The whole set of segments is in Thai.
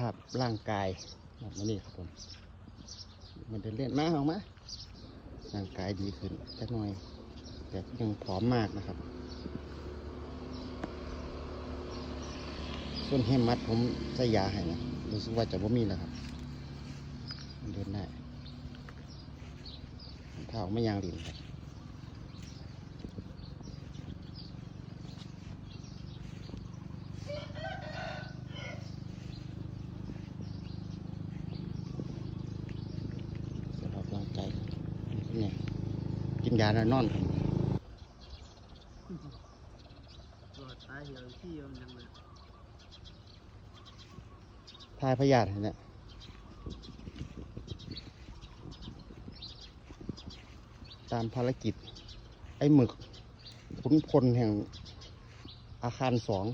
ภาพร่างกายแบบนี้ครับผม มันเดินเล่นมาออกมาร่างกายดีขึ้นสักหน่อย แต่ยังผอมมากนะครับ ส่วนเฮมมัดผมใส่ยาให้นะรู้สึกว่าจะบ่มีแล้วครับเดินได้เท้าไม่ยางดินครับ สำหรับร่างกายเนี่ย กินยาแล้วนอนครับทายพยาธิเนี่ยตามภารกิจ ไอ้หมึกขุนพลแห่งอาคารสอง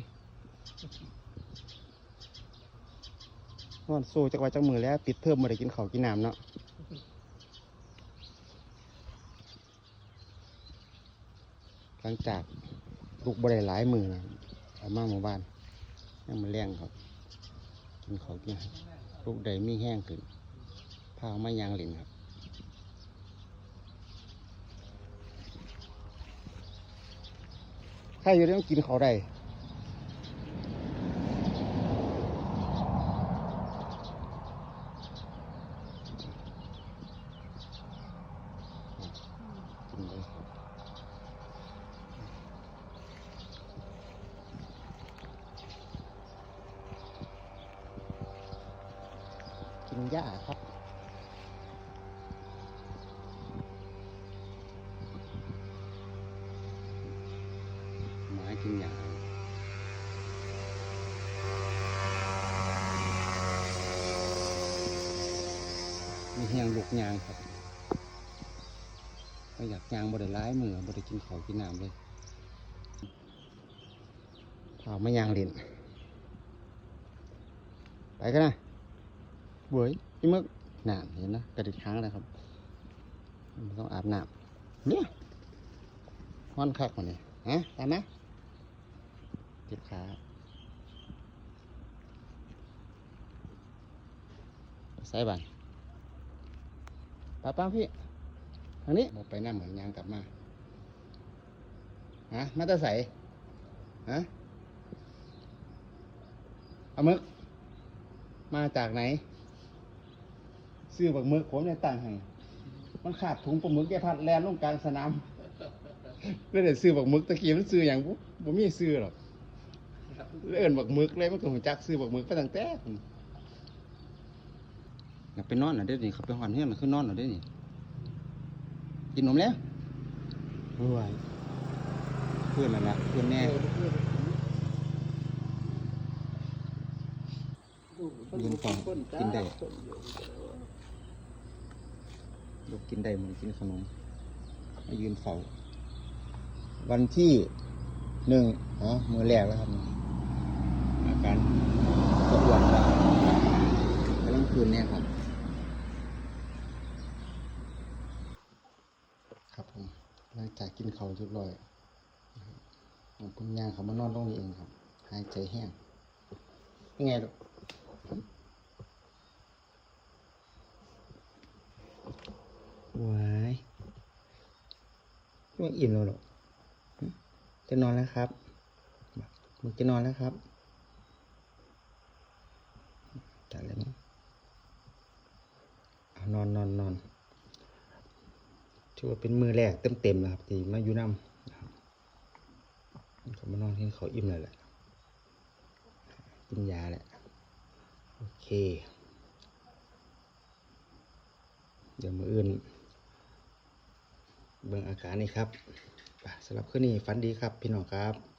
นอนสู้จักไว้จักมือแล้ว ปิดเทอมมาได้กินข้าวกินน้ำเนาะ หลังจากลูกบริหลายมือนะเอามาหมู่บ้านนั่งมาเลี้ยงครับกินข้ากินลูกใดมีแห้งขึ้นพาเอามายางหลินครับใครอยู่ต้องกินเขาได้ กินเลยครับ กินหญ้าครับหมากินหญ้ามีแหงลูกยางครับก็อยากยางบริร้ายมือบริกินเขากินน้ำเลยเผาไม่ยางเล่นไปกันนะ เว้ยพี่มึกน้ำเห็นนะกระดิกค้างเลยครับมันต้องอาบน้ำเนี่ยห้อนคักกว่านี้ฮะตามนะเจ็บขาใส่บันป้าป้าพี่ทางนี้บอกไปหน้าเหมือนยางกลับมาฮะมาแตาใสฮะเอามึก มาจากไหน ซื้อบักมึกผมเนี่ยต่างให้มันขาดถุงปลาหมึกแกพัดแลนลงกลางสนามเลยเดี๋ยวซื้อบักมึกตะกี้มันซื้ออย่างบุบ่มีซื้อหรอกเลยเอิ้นบักมึกเลยมันก็หูจักซื้อบักมึกไปตั้งแต่พุ่นอยากไปนอนเหรอเดี๋ยวนี้เขาไปหอนเฮียนมันคือนอนเหรอเดี๋ยวนี้กินนมแล้วเมื่อยเพื่อนนั่นละเพื่อนแน่ยืนฟังกินได้ ลูกกินได้เหมือนกินขนมมายืนเฝ้าวันที่หนึ่งอ๋อมือแรกแล้วครับอาการปวดหลังกำลังคืนเนี่ยครับ ครับผมหลังจากกินเขาเรียบร้อยครับผมพิ่งย่างเขามานอนตรงนี้เองครับ หายใจแห้งเป็นไงลูกวาย ไม่อิ่มแล้วหรอกจะนอนแล้วครับมึงจะนอนแล้วครับจัดเลยมั้งเอานอนนอนนอนถือว่าเป็นมือแรกเต็มๆนะครับที่มาอยู่น้ำเขามานอนที่เขาอิ่มเลยแหละกินยาแหละโอเค เดี๋ยวมืออื่น เบิ่งอาการนี่ครับสำหรับคืนนี้ฝันดีครับพี่น้องครับ